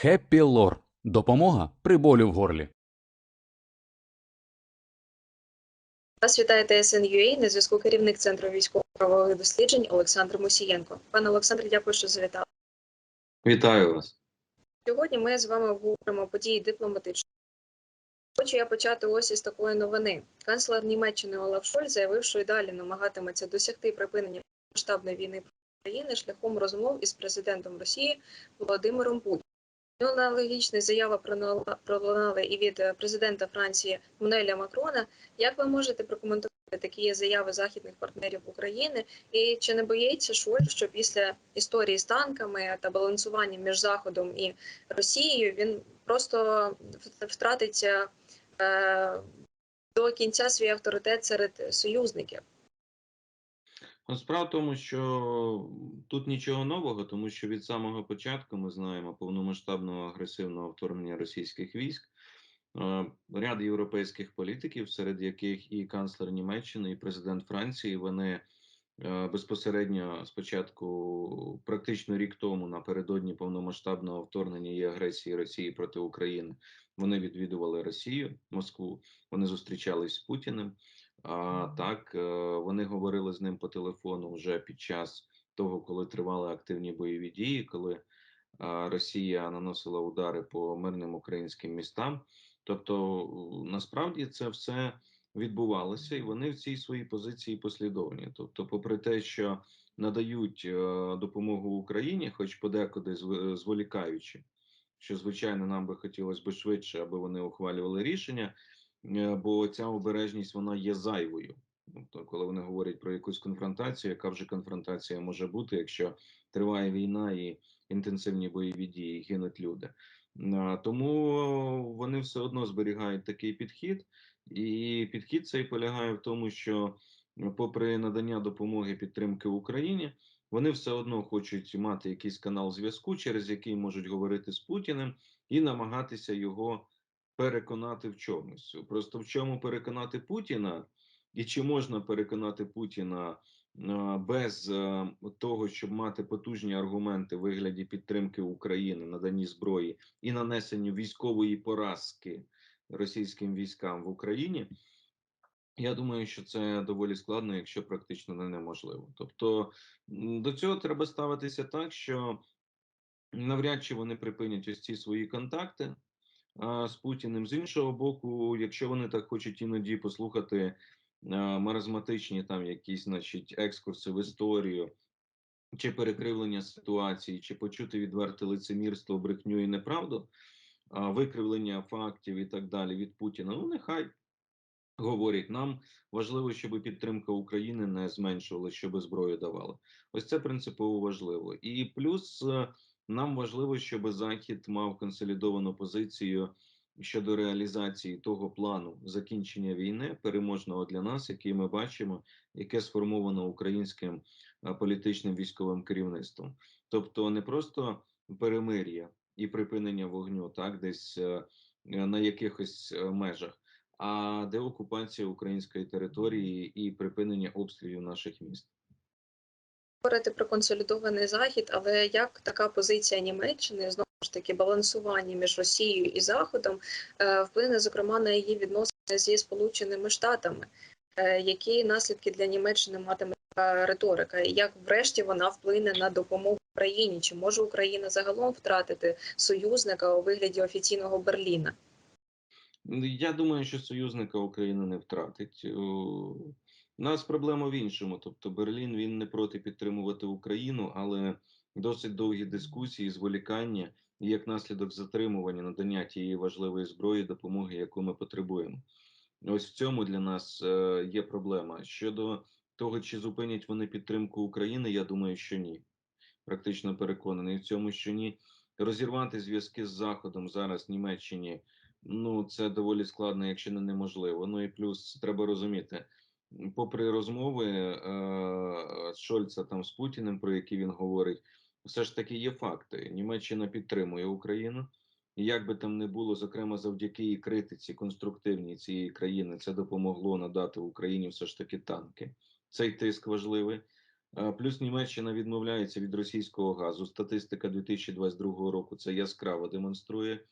Хеппі Лор. Допомога при болю в горлі. Вас вітає ТСН.UA, на зв'язку керівник Центру військово-правових досліджень Олександр Мусієнко. Пане Олександре, дякую, що завітали. Вітаю вас. Сьогодні ми з вами обговоримо події дипломатичної. Хочу я почати ось із такої новини. Канцлер Німеччини Олаф Шольц заявив, що й далі намагатиметься досягти припинення масштабної війни проти України шляхом розмов із президентом Росії Володимиром Путіним. Аналогічна заява пролунала- і від е, президента Франції Мануеля Макрона. Як ви можете прокоментувати такі заяви західних партнерів України? І чи не боїться Шольц, що після історії з танками та балансування між Заходом і Росією він просто в- втратиться е, до кінця свій авторитет серед союзників? Ну, Справа в тому, що тут нічого нового, тому що від самого початку ми знаємо повномасштабного агресивного вторгнення російських військ. Ряд європейських політиків, серед яких і канцлер Німеччини, і президент Франції, вони е, безпосередньо спочатку, практично рік тому, напередодні повномасштабного вторгнення і агресії Росії проти України, вони відвідували Росію, Москву. Вони зустрічались з Путіним. А так е, вони говорили з ним по телефону вже під час того, коли тривали активні бойові дії, коли Росія наносила удари по мирним українським містам. Тобто, насправді це все відбувалося, і вони в цій своїй позиції послідовні. Тобто, попри те, що надають е, допомогу Україні, хоч подекуди зволікаючи, що звичайно нам би хотілося б швидше, аби вони ухвалювали рішення. Е, бо ця обережність вона є зайвою. Тобто, коли вони говорять про якусь конфронтацію, яка вже конфронтація може бути, якщо триває війна і інтенсивні бойові дії, гинуть люди. Е, Тому вони все одно зберігають такий підхід, і підхід цей полягає в тому, що, попри надання допомоги підтримки Україні, вони все одно хочуть мати якийсь канал зв'язку, через який можуть говорити з Путіним і намагатися його переконати в чомусь. Просто в чому переконати Путіна, і чи можна переконати Путіна без е, того, щоб мати потужні аргументи в вигляді підтримки України, наданні зброї і нанесенню військової поразки російським військам в Україні. Я думаю, що це доволі складно, якщо практично не неможливо. Тобто до цього треба ставитися так, що навряд чи вони припинять ось ці свої контакти з Путіним. З іншого боку, якщо вони так хочуть іноді послухати маразматичні там якісь, значить, екскурси в історію. Чи перекривлення ситуації, чи почути відверте лицемірство, брехню і неправду, викривлення фактів і так далі від Путіна. Ну, нехай говорять нам важливо, щоб підтримка України не зменшувалася, щоб зброю давали. Ось це принципово важливо. І плюс е, нам важливо, щоб Захід мав консолідовану позицію щодо реалізації того плану закінчення війни, переможного для нас, який ми бачимо, яке сформовано українським е, політичним військовим керівництвом. Тобто не просто перемир'я і припинення вогню, так десь е, е, на якихось межах а деокупація української території і припинення обстрілів наших міст. Говорити про консолідований захід, але як така позиція Німеччини знову ж таки балансування між Росією і Заходом е, вплине зокрема на її відносини зі Сполученими Штатами, Е, які наслідки для Німеччини матиме така риторика, і як врешті вона вплине на допомогу Україні? Чи може Україна загалом втратити союзника у вигляді офіційного Берліна? Я думаю, що союзника Україна не втратить. У нас проблема в іншому. Тобто, Берлін він не проти підтримувати Україну, але досить довгі дискусії, зволікання і як наслідок затримування надання тієї важливої зброї, допомоги, яку ми потребуємо. Ось в цьому для нас е, є проблема. Щодо того, чи зупинять вони підтримку України, я думаю, що ні. Практично переконаний в цьому, що ні. Розірвати зв'язки з Заходом зараз в Німеччині ну це доволі складно, якщо не неможливо. Ну і плюс треба розуміти, попри розмови е, Шольца там з Путіним, про які він говорить, все ж таки є факти. Німеччина підтримує Україну. І як би там не було, зокрема завдяки і критиці конструктивній цієї країни, це допомогло надати Україні все ж таки танки. Цей тиск важливий. Е, Плюс Німеччина відмовляється від російського газу. Статистика 2022 року це яскраво демонструє.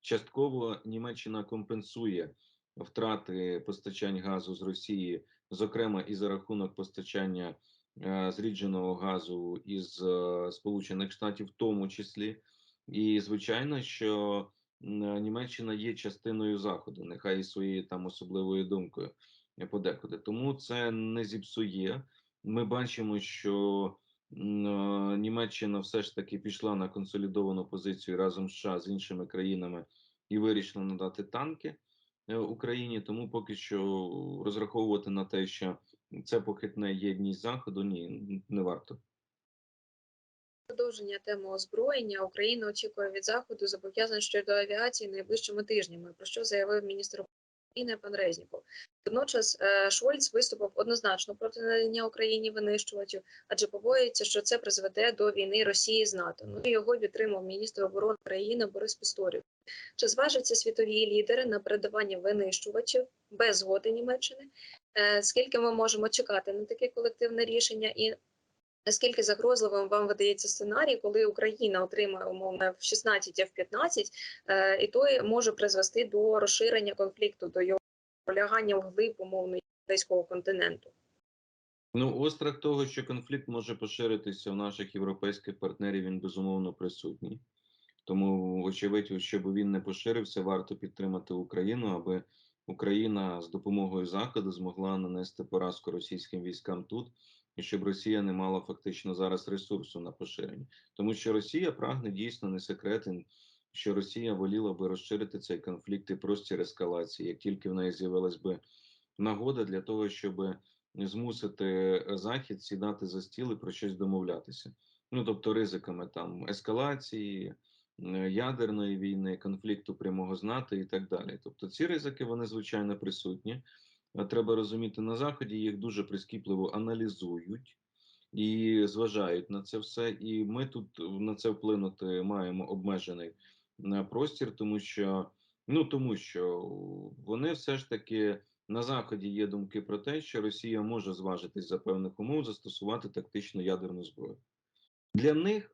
Частково Німеччина компенсує втрати постачань газу з Росії, зокрема і за рахунок постачання е, зрідженого газу із е, Сполучених Штатів, в тому числі. І звичайно, що Німеччина є частиною заходу, нехай і своєю там особливою думкою е, подекуди. Тому це не зіпсує. Ми бачимо, що е, Німеччина все ж таки пішла на консолідовану позицію разом з США з іншими країнами і вирішила надати танки е, Україні. Тому поки що розраховувати на те, що це похитне єдність заходу, ні, не варто. Продовження теми озброєння Україна очікує від заходу зобов'язань щодо авіації найближчими тижнями, про що заявив міністр України пан Резніков. Водночас е, Шольц виступив однозначно проти надання Україні винищувачів, адже побоюється, що це призведе до війни Росії з НАТО. Ну і його підтримав міністр оборони країни Борис Пісторів. Чи зважаться світові лідери на передавання винищувачів без згоди Німеччини? Е, Скільки ми можемо чекати на таке колективне рішення і Наскільки загрозливим вам видається сценарій, коли Україна отримає умовно F-16, F-15, е, і той може призвести до розширення конфлікту, до його полягання в глиб умовно європейського континенту? Ну, острах того, що конфлікт може поширитися у наших європейських партнерів, він безумовно присутній. Тому, очевидь, щоб він не поширився, варто підтримати Україну, аби Україна з допомогою Заходу змогла нанести поразку російським військам тут, і щоб Росія не мала фактично зараз ресурсу на поширення. Тому що Росія прагне дійсно не секретен, що Росія воліла би розширити цей конфлікт і простір ескалації, як тільки в неї з'явилась би нагода для того, щоб змусити Захід сідати за стіл і про щось домовлятися. Ну тобто ризиками там ескалації, ядерної війни, конфлікту прямого з НАТО і так далі. Тобто ці ризики вони звичайно присутні. Треба розуміти на заході, їх дуже прискіпливо аналізують і зважають на це все. І ми тут на це вплинути маємо обмежений е, простір, тому що ну тому що вони все ж таки на заході є думки про те, що Росія може зважитись за певних умов застосувати тактичну ядерну зброю. Для них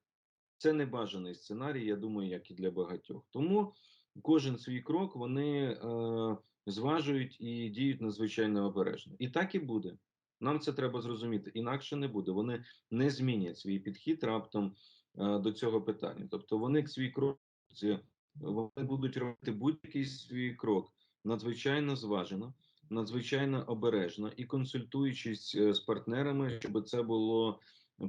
це не бажаний сценарій, я думаю, як і для багатьох. Тому кожен свій крок вони е, зважують і діють надзвичайно обережно. І так і буде. Нам це треба зрозуміти. Інакше не буде. Вони не змінять свій підхід раптом е, до цього питання. Тобто, вони свій крок вони будуть робити будь-який свій крок надзвичайно зважено, надзвичайно обережно і консультуючись е, з партнерами, щоб це було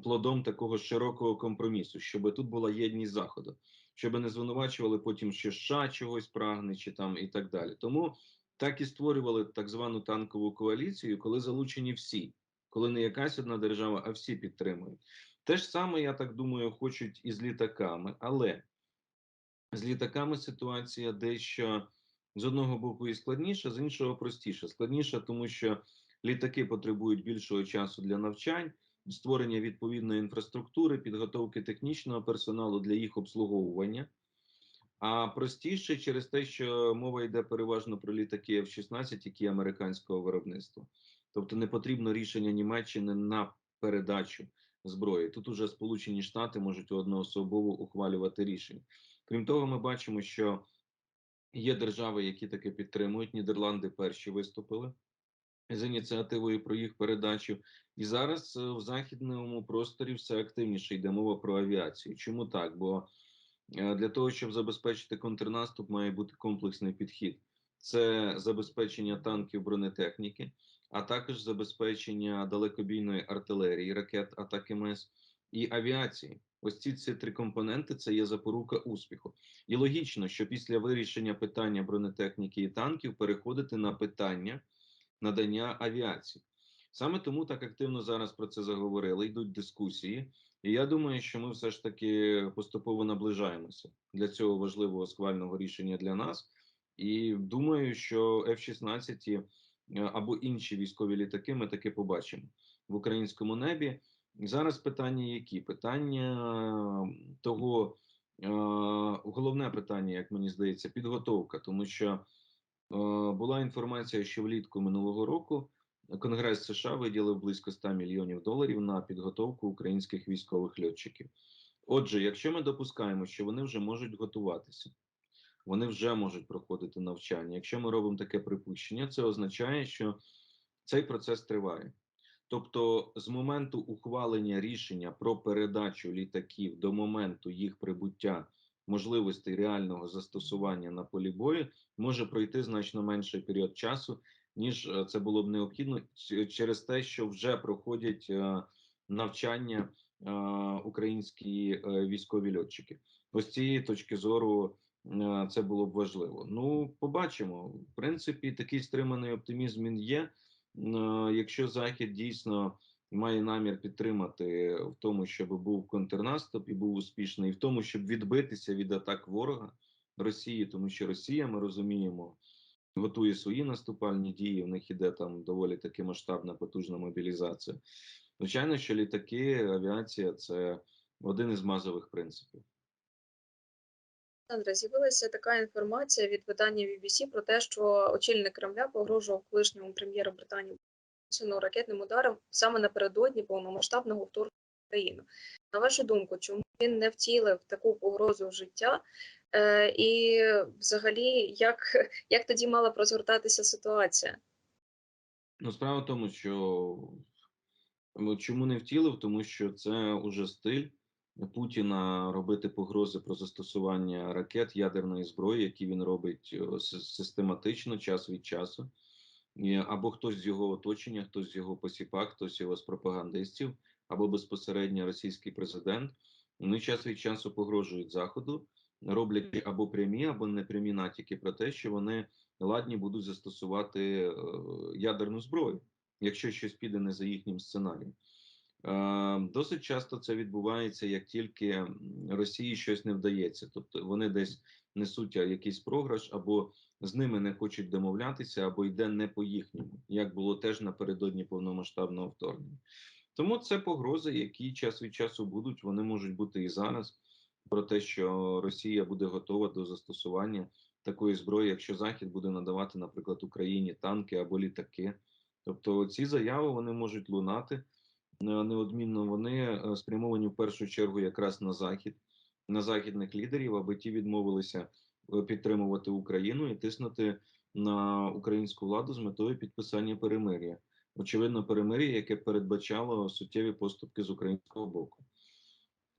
плодом такого широкого компромісу, щоб тут була єдність заходу, щоб не звинувачували потім, що США чогось прагне, чи там і так далі. Тому так і створювали так звану танкову коаліцію, коли залучені всі, коли не якась одна держава, а всі підтримують. Те ж саме, я так думаю, хочуть і з літаками, але з літаками ситуація дещо з одного боку і складніша, з іншого простіша. Складніша, тому що літаки потребують більшого часу для навчань, створення відповідної інфраструктури, підготовки технічного персоналу для їх обслуговування. А простіше через те, що мова йде переважно про літаки F-16, які американського виробництва. Тобто не потрібно рішення Німеччини на передачу зброї. Тут уже Сполучені Штати можуть одноособово ухвалювати рішення. Крім того, ми бачимо, що є держави, які таке підтримують. Нідерланди перші виступили з ініціативою про їх передачу. І зараз е, в західному просторі все активніше йде мова про авіацію. Чому так? Бо для того, щоб забезпечити контрнаступ, має бути комплексний підхід. Це забезпечення танків бронетехніки, а також забезпечення далекобійної артилерії, ракет Атакамс і авіації. Ось ці, ці три компоненти це є запорука успіху. І логічно, що після вирішення питання бронетехніки і танків переходити на питання надання авіації. Саме тому так активно зараз про це заговорили. Йдуть дискусії, і я думаю, що ми все ж таки поступово наближаємося для цього важливого схвального рішення для нас. І думаю, що F-16 е, або інші військові літаки ми таки побачимо в українському небі. Зараз питання які? Питання того, е, головне питання, як мені здається, підготовка, тому що е, була інформація, що влітку минулого року Конгрес США виділив близько 100 мільйонів доларів на підготовку українських військових льотчиків. Отже, якщо ми допускаємо, що вони вже можуть готуватися, вони вже можуть проходити навчання. Якщо ми робимо таке припущення, це означає, що цей процес триває. Тобто, з моменту ухвалення рішення про передачу літаків до моменту їх прибуття можливостей реального застосування на полі бою може пройти значно менший період часу, ніж е, це було б необхідно через те, що вже проходять е, навчання е, українські військові льотчики. Ось цієї точки зору це було б важливо. Ну, побачимо. В принципі, такий стриманий оптимізм він є. Якщо Захід дійсно має намір підтримати в тому, щоб був контрнаступ і був успішний, і в тому, щоб відбитися від атак ворога Росії, тому що Росія, ми розуміємо, готує свої наступальні дії. В них іде там доволі таки масштабна потужна мобілізація. Звичайно, що літаки, авіація це один із базових принципів. Олександре, з'явилася така інформація від видання BBC про те, що очільник Кремля погрожував колишньому прем'єру Британії ракетним ударом саме напередодні повномасштабного вторгнення в Україну. На вашу думку, чому він не втілив таку погрозу в життя? Е, і взагалі, як, як тоді мала б розгортатися ситуація? Ну, справа в тому, що ну, чому не втілив, тому що це уже стиль Путіна робити погрози про застосування ракет ядерної зброї, які він робить систематично, час від часу. Або хтось з його оточення, хтось з його посіпак, хтось його з пропагандистів, або безпосередньо російський президент. Вони час від часу погрожують заходу, роблять або прямі, або непрямі натяки про те, що вони ладні будуть застосувати е, ядерну зброю, якщо щось піде не за їхнім сценарієм. Е, Досить часто це відбувається, як тільки Росії щось не вдається, тобто вони десь несуть якийсь програш, або з ними не хочуть домовлятися, або йде не по їхньому, як було теж напередодні повномасштабного вторгнення. Тому це погрози, які час від часу будуть. Вони можуть бути і зараз про те, що Росія буде готова до застосування такої зброї, якщо Захід буде надавати, наприклад, Україні танки або літаки. Тобто ці заяви вони можуть лунати неодмінно. Вони е, спрямовані в першу чергу якраз на захід, на західних лідерів, аби ті відмовилися е, підтримувати Україну і тиснути на українську владу з метою підписання перемир'я. Очевидно, перемир'я, яке передбачало суттєві поступки з українського боку.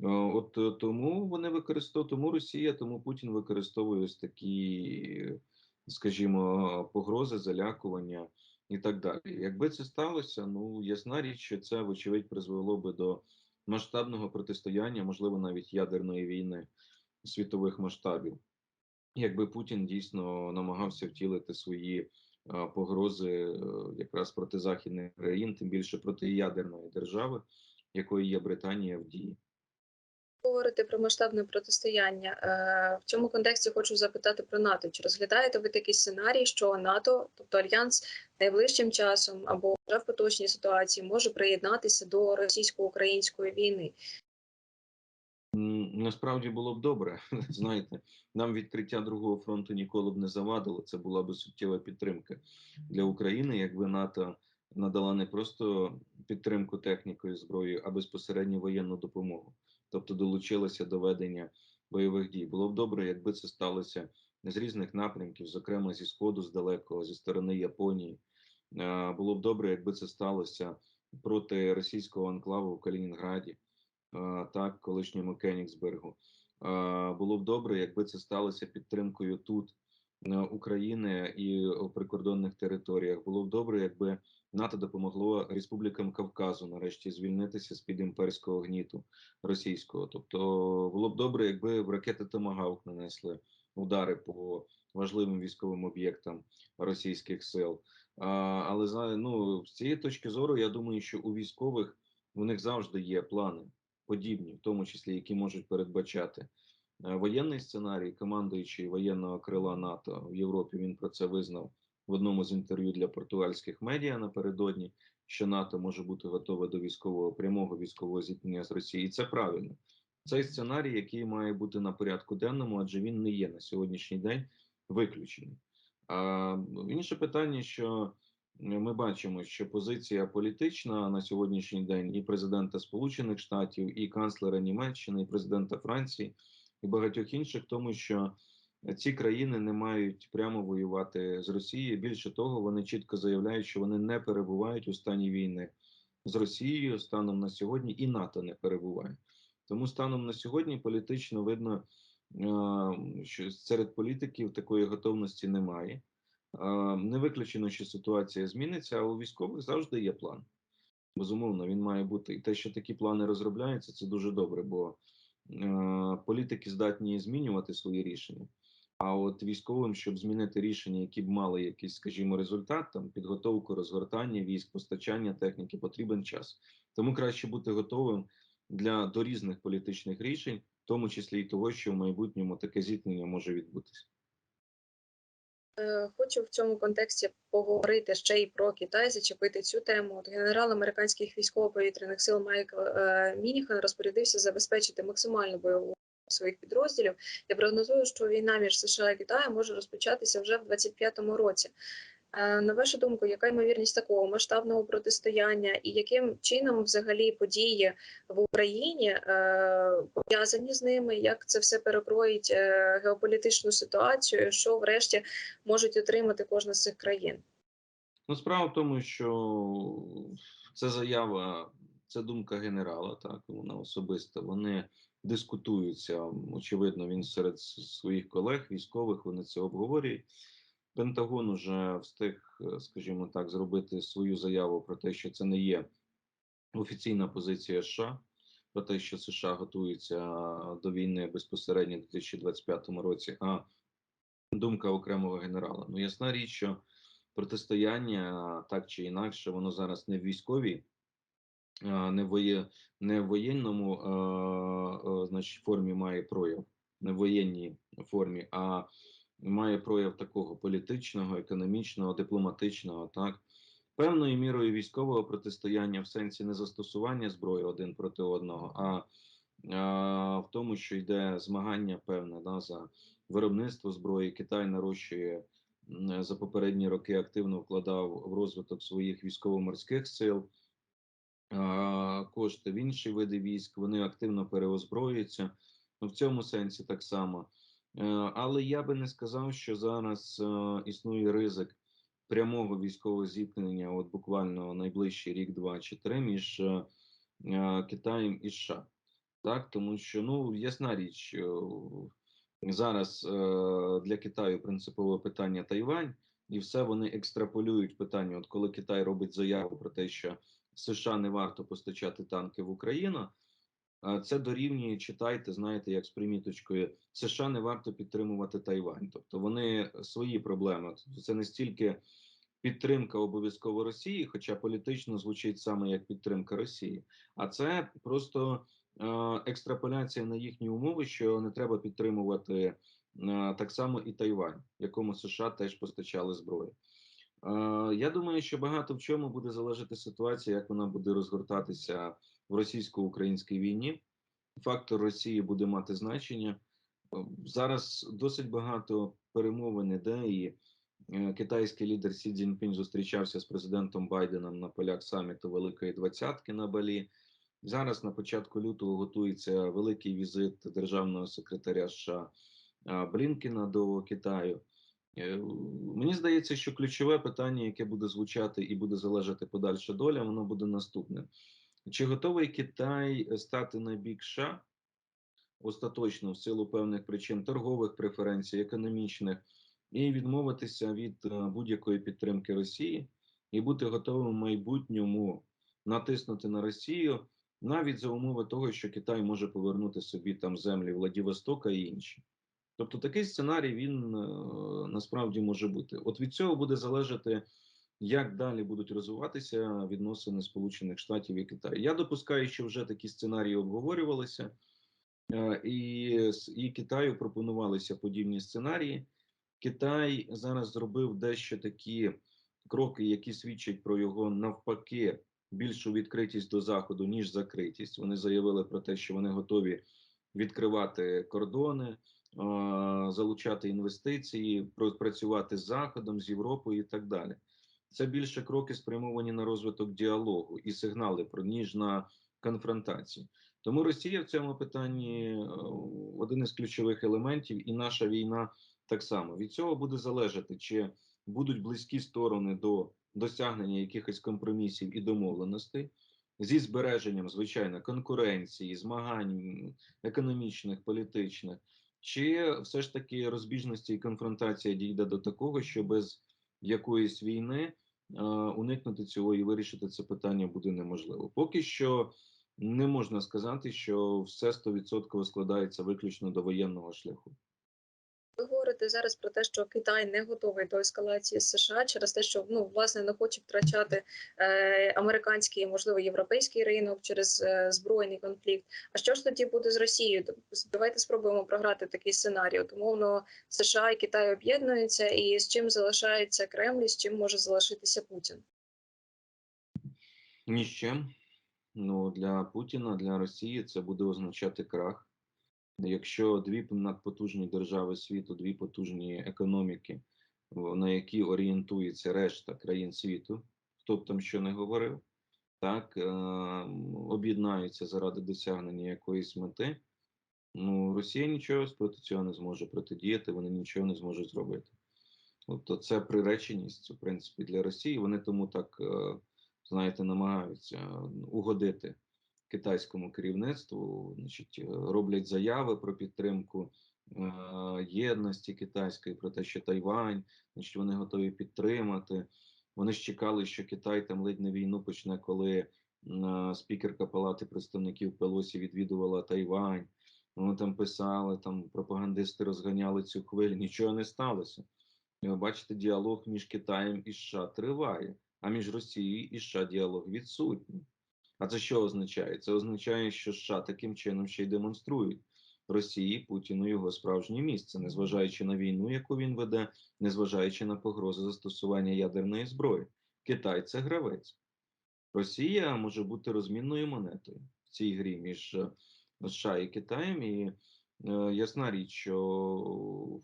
Е, От е, тому вони використовують, тому Росія, тому Путін використовує ось такі, скажімо, погрози, залякування і так далі. Якби це сталося, ну ясна річ, що це вочевидь призвело би до масштабного протистояння, можливо, навіть ядерної війни світових масштабів. Якби Путін дійсно намагався втілити свої е, погрози якраз проти західних країн, тим більше проти ядерної держави, якою є Британія в дії. Говорити про масштабне протистояння. Е, В цьому контексті хочу запитати про НАТО. Чи розглядаєте ви такий сценарій, що НАТО, тобто альянс, найближчим часом або вже в поточній ситуації може приєднатися до російсько-української війни? Насправді було б добре. Знаєте, нам відкриття другого фронту ніколи б не завадило. Це була б суттєва підтримка для України, якби НАТО надала не просто підтримку технікою зброєю, а безпосередньо воєнну допомогу, тобто долучилися до ведення бойових дій. Було б добре, якби це сталося з різних напрямків, зокрема зі сходу, з далекого, зі сторони Японії. Було б добре, якби це сталося проти російського анклаву в Калінінграді так, колишньому Кенігсбергу. Було б добре, якби це сталося підтримкою тут України і у прикордонних територіях. Було б добре, якби НАТО допомогло республікам Кавказу нарешті звільнитися з під імперського гніту російського. Тобто було б добре, якби в ракети Томагавк нанесли удари по важливим військовим об'єктам російських сил. А, але ну з цієї точки зору, я думаю, що у військових у них завжди є плани подібні, в тому числі які можуть передбачати воєнний сценарій, командуючий воєнного крила НАТО в Європі. Він про це визнав в одному з інтерв'ю для португальських медіа напередодні, що НАТО може бути готове до військового прямого військового зіткнення з Росією. І це правильно. Цей сценарій, який має бути на порядку денному, адже він не є на сьогоднішній день виключений. А інше питання, що ми бачимо, що позиція політична на сьогоднішній день і президента Сполучених Штатів, і канцлера Німеччини, і президента Франції, і багатьох інших, тому що ці країни не мають прямо воювати з Росією. Більше того, вони чітко заявляють, що вони не перебувають у стані війни з Росією станом на сьогодні, і НАТО не перебуває. Тому станом на сьогодні політично видно, е, що серед політиків такої готовності немає. Е, Не виключено, що ситуація зміниться, а у військових завжди є план. Безумовно, він має бути. І те, що такі плани розробляються, це дуже добре, бо політики здатні змінювати свої рішення. А от військовим, щоб змінити рішення, які б мали якийсь, скажімо, результат, там підготовку, розгортання військ, постачання техніки, потрібен час. Тому краще бути готовим для до різних політичних рішень, в тому числі і того, що в майбутньому таке зіткнення може відбутися. Е, Хочу в цьому контексті поговорити ще й про Китай, зачепити цю тему. От генерал американських військово-повітряних сил Майкл е, Мініхан розпорядився забезпечити максимальну бойову своїх підрозділів. Я прогнозую, що війна між США і Китаєм може розпочатися вже в 25-му році. Е, На вашу думку, яка ймовірність такого масштабного протистояння, і яким чином взагалі події в Україні е, пов'язані з ними? Як це все перекроїть е, геополітичну ситуацію? Що врешті можуть отримати кожна з цих країн? Ну, справа в тому, що це заява, це думка генерала, так вона особиста. Вони дискутуються. Очевидно, він серед своїх колег, військових, вони це обговорюють. Пентагон уже встиг, е, скажімо так, зробити свою заяву про те, що це не є офіційна позиція США, про те, що США готуються до війни безпосередньо у 2025 році. А думка окремого генерала. Ну, ясна річ, що протистояння так чи інакше, воно зараз не в військовій, не в, воє, не в воєнному е, значить, формі має прояв, не в воєнній формі, а має прояв такого політичного, економічного, дипломатичного, так. Певною мірою військового протистояння в сенсі не застосування зброї один проти одного, а, в тому, що йде змагання певне да, за виробництво зброї. Китай нарощує за попередні роки активно вкладав в розвиток своїх військово-морських сил. Кошти в інші види військ, вони активно переозброюються. Ну, в цьому сенсі так само. Е, Але я би не сказав, що зараз е, існує ризик прямого військового зіткнення, от буквально найближчий рік, два чи три, між е, Китаєм і США. Так, тому що ну ясна річ, зараз для Китаю принципове питання Тайвань, і все вони екстраполюють питання. От коли Китай робить заяву про те, що США не варто постачати танки в Україну. Е, Це дорівнює, читайте, знаєте, як з приміточкою США не варто підтримувати Тайвань. Тобто вони свої проблеми. Тобто Це не стільки підтримка обов'язково Росії, хоча політично звучить саме як підтримка Росії, а це просто е, екстраполяція на їхні умови, що не треба підтримувати е, так само і Тайвань, якому США теж постачали зброю. Е, Я думаю, що багато в чому буде залежати ситуація, як вона буде розгортатися в російсько-українській війні. Фактор Росії буде мати значення. Е, Зараз досить багато перемовин іде, і е, китайський лідер Сі Цзіньпінь зустрічався з президентом Байденом на полях саміту Великої Двадцятки на Балі. Зараз на початку лютого готується великий візит державного секретаря США а, Блінкіна до Китаю. Е, Мені здається, що ключове питання, яке буде звучати і буде залежати подальша доля, воно буде наступне: чи готовий Китай стати на бік США остаточно в силу певних причин торгових преференцій, економічних, і відмовитися від е, будь-якої підтримки Росії і бути готовим в майбутньому натиснути на Росію навіть за умови того, що Китай може повернути собі там землі Владивостока і інші. Тобто такий сценарій він е, насправді може бути. От від цього буде залежати, як далі будуть розвиватися відносини Сполучених Штатів і Китаю. Я допускаю, що вже такі сценарії обговорювалися, е, і, і Китаю пропонувалися подібні сценарії. Китай зараз зробив дещо такі кроки, які свідчать про його навпаки більшу відкритість до заходу ніж закритість. Вони заявили про те, що вони готові відкривати кордони, залучати інвестиції, працювати з заходом, з Європою і так далі. це більше кроки спрямовані на розвиток діалогу і сигнали про ніж на конфронтацію. Тому Росія в цьому питанні е, один із ключових елементів, і наша війна так само. Від цього буде залежати, чи будуть близькі сторони до досягнення якихось компромісів і домовленостей зі збереженням, звичайно, конкуренції, змагань економічних, політичних, чи все ж таки розбіжності і конфронтація дійде до такого, що без якоїсь війни е, уникнути цього і вирішити це питання буде неможливо. Поки що не можна сказати, що все 100% складається виключно до воєнного шляху. Говорите зараз про те, що Китай не готовий до ескалації з США через те, що ну власне не хоче втрачати е, американський, можливо, європейський ринок через е, збройний конфлікт. А що ж тоді буде з Росією? Давайте спробуємо програти такий сценарій. Умовно, США і Китай об'єднуються, і з чим залишається Кремль, і з чим може залишитися Путін. Ні з чим. Ну для Путіна, для Росії це буде означати крах. Якщо дві надпотужні держави світу, дві потужні економіки, на які орієнтується решта країн світу, хто б там що не говорив, так е, об'єднаються заради досягнення якоїсь мети. Ну, Росія нічого проти цього не зможе протидіяти, вони нічого не зможуть зробити. Тобто це приреченість, в принципі, для Росії. Вони тому так, е, знаєте, намагаються угодити китайському керівництву, значить, е, роблять заяви про підтримку е, єдності китайської, про те, що Тайвань, значить, вони готові підтримати. Вони ж чекали, що Китай там ледь не війну почне, коли е, спікерка Палати представників Пелосі відвідувала Тайвань. Вони там писали, там пропагандисти розганяли цю хвилю. Нічого не сталося. Бачите, діалог між Китаєм і США триває, а між Росією і США діалог відсутній. А це що означає? Це означає, що США таким чином ще й демонструють Росії Путіну його справжнє місце, незважаючи на війну, яку він веде, незважаючи на погрози застосування ядерної зброї. Китай це гравець. Росія може бути розмінною монетою в цій грі між е, США і Китаєм. І е, ясна річ, що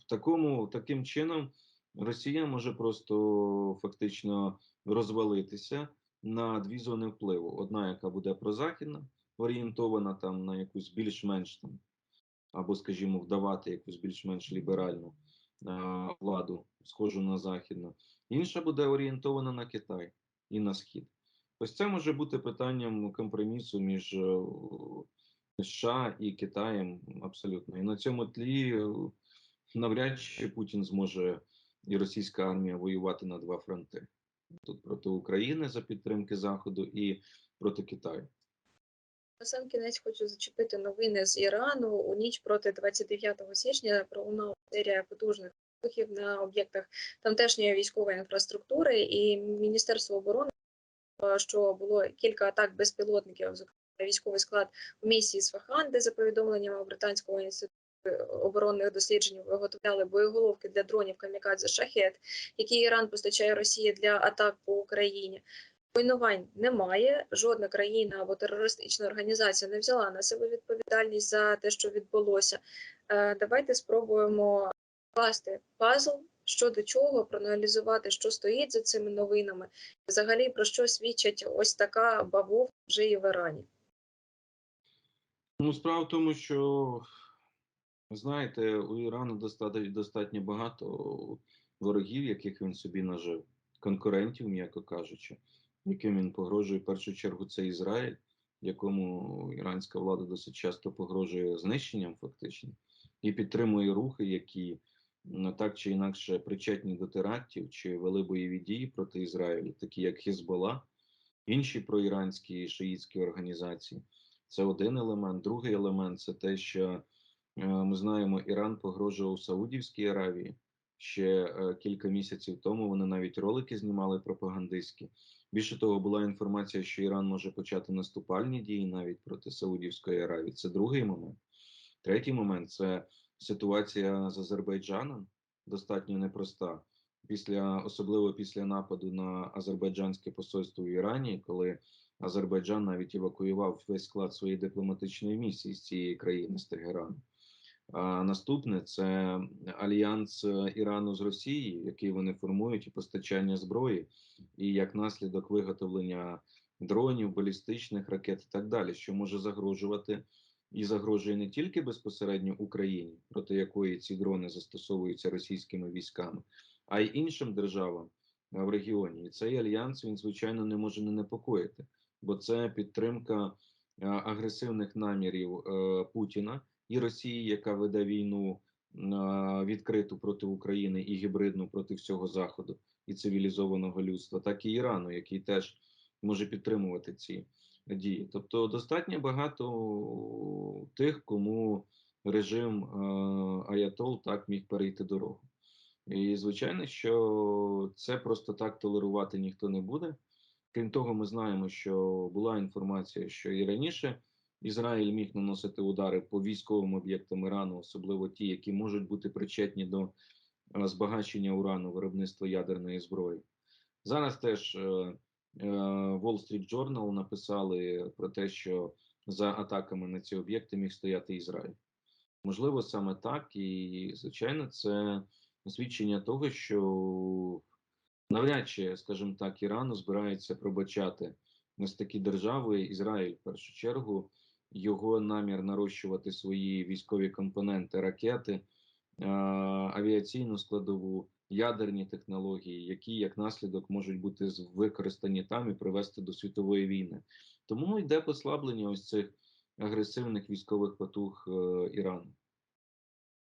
в такому таким чином Росія може просто фактично розвалитися на дві зони впливу: одна, яка буде прозахідна, орієнтована там на якусь більш-менш там, або, скажімо, вдавати якусь більш-менш ліберальну е, владу, схожу на західну, інша буде орієнтована на Китай і на схід. Ось це може бути питанням компромісу між е, США і Китаєм абсолютно. І на цьому тлі е, навряд чи Путін зможе і російська армія воювати на два фронти: тут проти України за підтримки Заходу і проти Китаю. На сам кінець хочу зачепити новини з Ірану. У ніч проти 29 січня пролунала серія потужних вибухів на об'єктах тамтешньої військової інфраструктури, і Міністерство оборони, що було кілька атак безпілотників, зокрема військовий склад у місії Сфахан, де за повідомленнями британського інституту оборонних досліджень виготовляли боєголовки для дронів камікадзе шахет, які Іран постачає Росії для атак по Україні. Руйнувань немає. Жодна країна або терористична організація не взяла на себе відповідальність за те, що відбулося. Е, Давайте спробуємо класти пазл що до чого, проаналізувати, що стоїть за цими новинами, взагалі про що свідчить ось така бавовна вже і в Ірані. Ну, справа в тому, що знаєте, у Ірану достатньо, достатньо багато ворогів, яких він собі нажив, конкурентів, м'яко кажучи, яким він погрожує в першу чергу, це Ізраїль, якому іранська влада досить часто погрожує знищенням, фактично, і підтримує рухи, які так чи інакше причетні до терактів чи вели бойові дії проти Ізраїлю, такі як Хізбола, інші проіранські шиїтські організації. Це один елемент. Другий елемент це те, що ми знаємо, Іран погрожував Саудівській Аравії. Ще е, кілька місяців тому вони навіть ролики знімали пропагандистські. Більше того, була інформація, що Іран може почати наступальні дії навіть проти Саудівської Аравії. Це другий момент. Третій момент це ситуація з Азербайджаном достатньо непроста. Після особливо після нападу на азербайджанське посольство в Ірані, коли Азербайджан навіть евакуював весь склад своєї дипломатичної місії з цієї країни з Тегерану. А наступне це альянс е, Ірану з Росією, який вони формують, і постачання зброї, і як наслідок виготовлення дронів, балістичних ракет і так далі, що може загрожувати і загрожує не тільки безпосередньо Україні, проти якої ці дрони застосовуються російськими військами, а й іншим державам е, в регіоні. І цей альянс він звичайно не може не непокоїти, бо це підтримка е, агресивних намірів Путіна і Росії, яка веде війну відкриту проти України і гібридну проти всього заходу і цивілізованого людства, так і Ірану, який теж може підтримувати ці дії. Тобто достатньо багато тих, кому режим е, Аятол так міг перейти дорогу. І звичайно, що це просто так толерувати ніхто не буде. Крім того, ми знаємо, що була інформація, що і раніше Ізраїль міг наносити удари по військовим об'єктам Ірану, особливо ті, які можуть бути причетні до е, збагачення урану, виробництва ядерної зброї. Зараз теж е, е, Wall Street Journal написали про те, що за атаками на ці об'єкти міг стояти Ізраїль. Можливо, саме так, і звичайно, це свідчення того, що навряд чи, скажімо так, Ірану збирається пробачати ось такі держави, Ізраїль в першу чергу, його намір нарощувати свої військові компоненти, ракети, е, авіаційну складову, ядерні технології, які як наслідок можуть бути використані там і привести до світової війни. Тому йде послаблення ось цих агресивних військових потуг е, Ірану.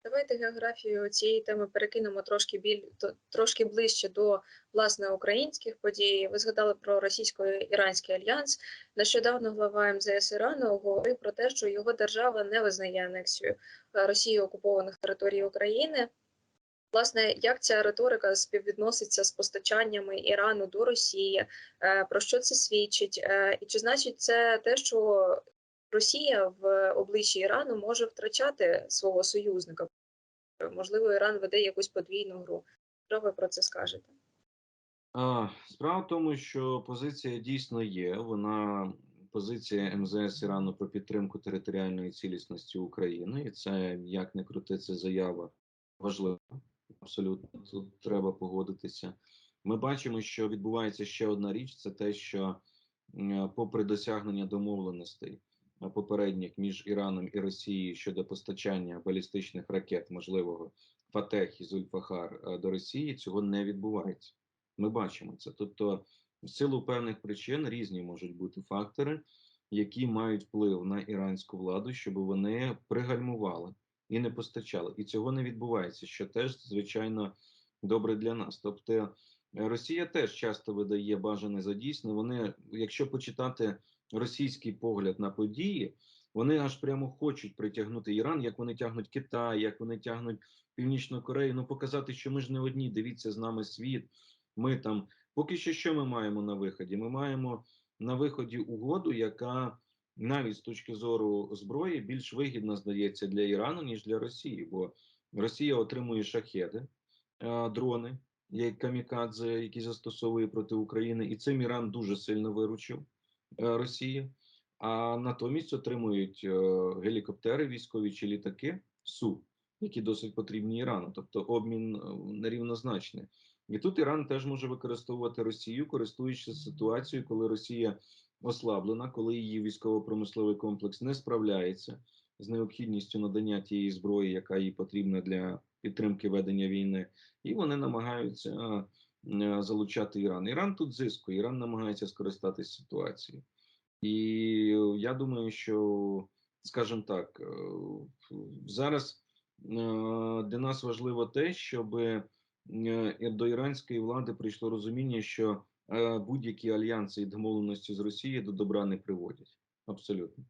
Давайте географію цієї теми перекинемо трошки біль трошки ближче до власне українських подій. Ви згадали про російсько-іранський альянс. Нещодавно глава МЗС Ірану говорив про те, що його держава не визнає анексію е, Росії окупованих територій України. Власне, як ця риторика співвідноситься з постачаннями Ірану до Росії? Е, Про що це свідчить? Е, І чи значить це те, що Росія в обличчі Ірану може втрачати свого союзника? Можливо, Іран веде якусь подвійну гру. Що ви про це скажете? А, справа в тому, що позиція дійсно є. Вона позиція МЗС Ірану про підтримку територіальної цілісності України, і це як не крути, це заява важлива. Абсолютно тут треба погодитися. Ми бачимо, що відбувається ще одна річ: це те, що, попри досягнення домовленостей попередніх між Іраном і Росією щодо постачання балістичних ракет, можливого Фатех і Зульфахар е, до Росії, цього не відбувається. Ми бачимо це. Тобто, в силу певних причин різні можуть бути фактори, які мають вплив на іранську владу, щоб вони пригальмували і не постачали. І цього не відбувається, що теж звичайно добре для нас. Тобто, е, Росія теж часто видає бажане за дійсне. Вони, якщо почитати російський погляд на події, вони аж прямо хочуть притягнути Іран, як вони тягнуть Китай, як вони тягнуть Північну Корею. Ну показати, що ми ж не одні. Дивіться з нами світ. Ми там поки що що ми маємо на виході? Ми маємо на виході угоду, яка навіть з точки зору зброї більш вигідна здається для Ірану ніж для Росії, бо Росія отримує шахеди, е, дрони, як камікадзе, які застосовує проти України, і цим Іран дуже сильно виручив е, Росію. А натомість отримують е, гелікоптери військові чи літаки СУ, які досить потрібні Ірану, тобто обмін е, нерівнозначний. І тут Іран теж може використовувати Росію, користуючись ситуацією, коли Росія ослаблена, коли її військово-промисловий комплекс не справляється з необхідністю надання тієї зброї, яка їй потрібна для підтримки ведення війни, і вони намагаються залучати Іран. Іран тут зискує, Іран намагається скористатись ситуацією. І я думаю, що, скажімо так, е, зараз е, для нас важливо те, щоб е, до іранської влади прийшло розуміння, що е, будь-які альянси і домовленості з Росією до добра не приводять. Абсолютно.